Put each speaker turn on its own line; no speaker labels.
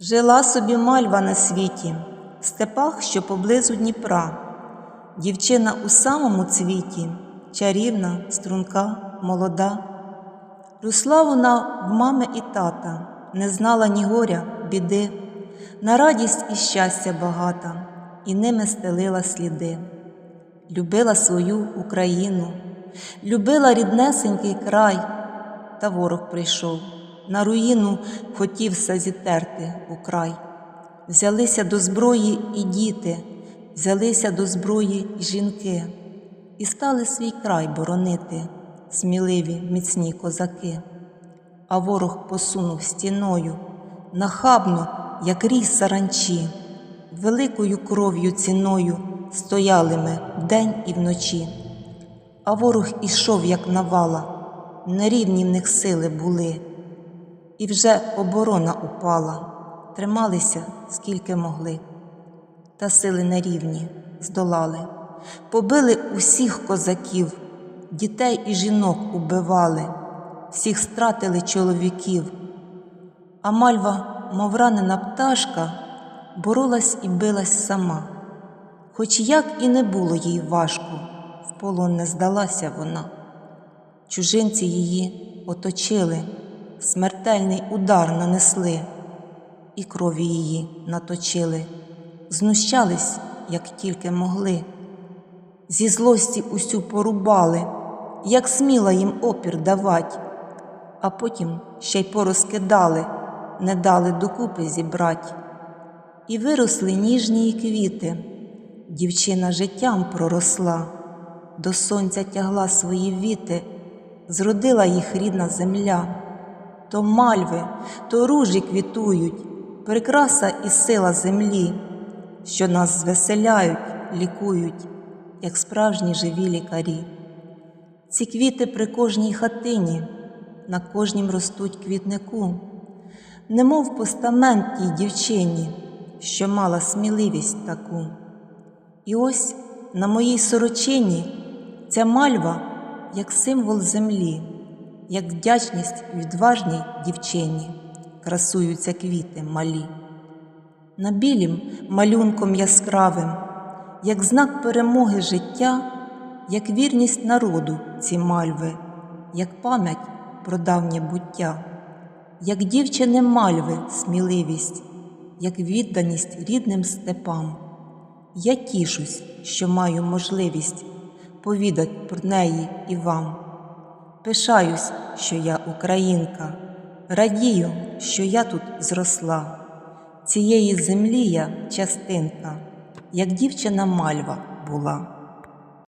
Жила собі мальва на світі, в степах, що поблизу Дніпра. Дівчина у самому цвіті, чарівна, струнка, молода. Росла вона в мами і тата, не знала ні горя, біди, на радість і щастя багата, і ними стелила сліди. Любила свою Україну, любила ріднесенький край, та ворог прийшов, на руїну хотів зітерти у край. Взялися до зброї і діти, взялися до зброї і жінки, і стали свій край боронити, сміливі міцні козаки. А ворог посунув стіною, нахабно, як ріс саранчі, великою кров'ю ціною стояли ми вдень і вночі. А ворог ішов, як навала, нерівні в них сили були, і вже оборона упала, трималися скільки могли, та сили нерівні здолали, побили усіх козаків, дітей і жінок убивали, всіх стратили чоловіків. А мальва, мов ранена пташка, боролась і билась сама. Хоч як і не було їй важко, в полон не здалася вона. Чужинці її оточили, смертельний удар нанесли, і крові її наточили, знущались, як тільки могли. Зі злості усю порубали, як сміла їм опір давать, а потім ще й порозкидали, не дали докупи зібрать. І виросли ніжні квіти, дівчина життям проросла, до сонця тягла свої віти, зродила їх рідна земля. То мальви, то ружі квітують, прикраса і сила землі, що нас звеселяють, лікують, як справжні живі лікарі. Ці квіти при кожній хатині, на кожнім ростуть квітнику, немов постамент тій дівчині, що мала сміливість таку. І ось на моїй сорочині ця мальва, як символ землі, як вдячність відважній дівчині, красуються квіти малі. На білім малюнком яскравим, як знак перемоги життя, як вірність народу ці мальви, як пам'ять про давнє буття, як дівчини мальви сміливість, як відданість рідним степам. Я тішусь, що маю можливість повідать про неї і вам. Пишаюсь, що я українка, радію, що я тут зросла. Цієї землі я частинка, як дівчина мальва була.